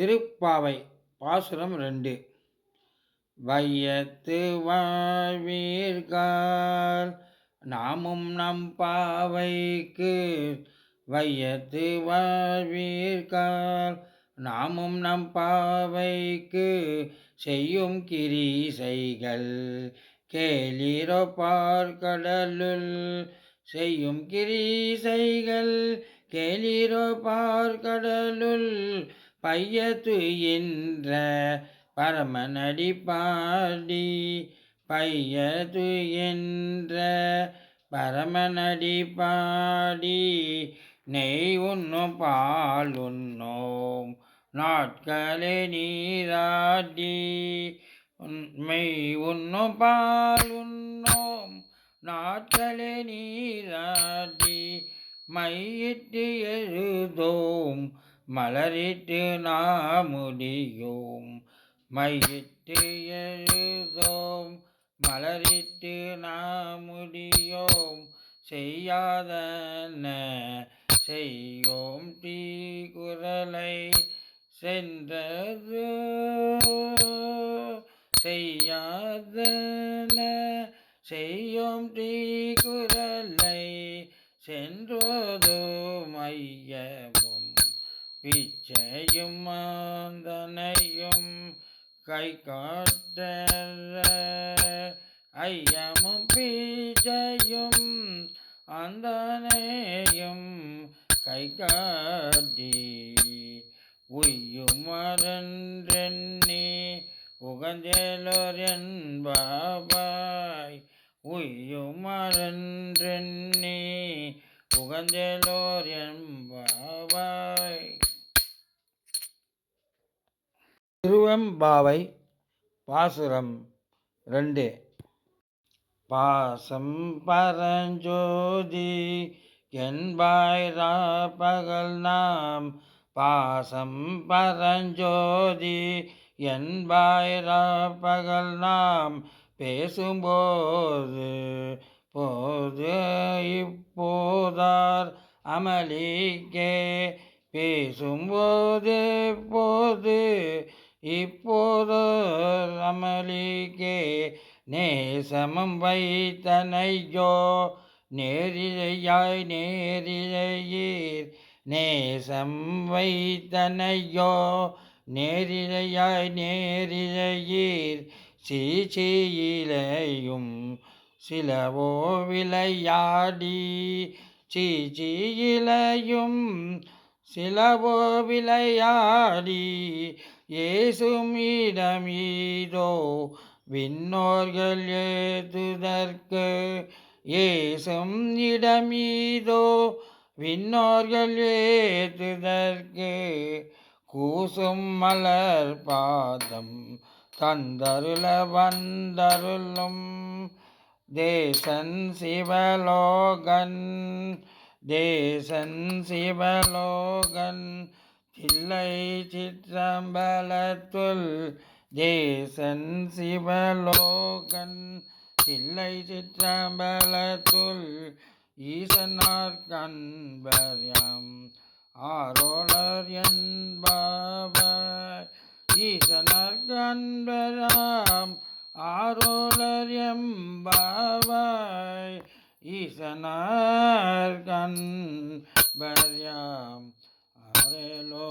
திருப்பாவை பாசுரம் ரெண்டு. வையத்து வாழ்வீர்கால் நாமும் நம் பாவைக்கு வையத்து வாழ்வீர்கால் நாமும் நம் பாவைக்கு செய்யும் கிரீசைகள் கேளிரோ பார்க்கடலுள் செய்யும் கிரீசைகள் கேளிரோ பார்க்கடலுள் பையத்து என்ற பரமநடி பாடி பையது என்ற பரமநடி பாடி நெய் உண்ணும் பால் உண்ணோம் நாட்களே நீராடி மெய் உண்ணும் பால் உண்ணோம் நாட்களே நீராடி மையிட்டு எழுதோம் மலரிட்டு நாமுடியோம். மையிட்டு எழுதோம். மலரிட்டு நாமுடியோம். செய்யாதன செய்யோம். தீ குரலை சென்றது. செய்யாதன செய்யோம். தீ குரலை சென்றதோ மையம் பிச்சையும் மாந்தனையும் கை காட்ட ஐயமும் பீச்சையும் அந்தனையும் கை காட்டி உய்யும் மரன்றெண்ணி உகந்தேலோர் என்பாய் உய்யும் மரன்றெண்ணி உகந்தேலோர் என்பாய் திருவெம்பாவை பாசுரம் ரெண்டு. பாசம் பரஞ்சோதி என்பாய் பகல் நாம். பாசம் பரஞ்சோதி என்பாய் பகல் நாம். பேசும்போது போது இப்போதார் அமளிக்கே. பேசும்போது போது இப்போது அமளிக்கே நேசமம் வைத்தனையோ நேரிழையாய் நேரிழையீர். நேசம் வைத்தனையோ நேரிழையாய் நேரிழையீர். சீச்சியிலையும் சிலவோ விளையாடி சீச்சியிலையும் சிலவோ விளையாடி ஏசும் இடமீதோ விண்ணோர்கள் ஏதுதற்கு ஏசும் இடமீதோ விண்ணோர்கள் ஏதுதற்கு கூசும் மலர் பாதம் தந்தருள வந்தருளும் தேசன் சிவலோகன் தேசன் சிவலோகன் தில்லை சிற்றம்பலத்துள். தேசன் சிவலோகன் தில்லை சிற்றம்பலத்துள். ஈசனார் கண்பர்யம் ஆரோளர் என்பவர். ஈசனார் கண்பராம் ஆரோளர் எம்பாவாய் ஈசனார் கண்பர்யாம் ஆரேலோர் அரேலோ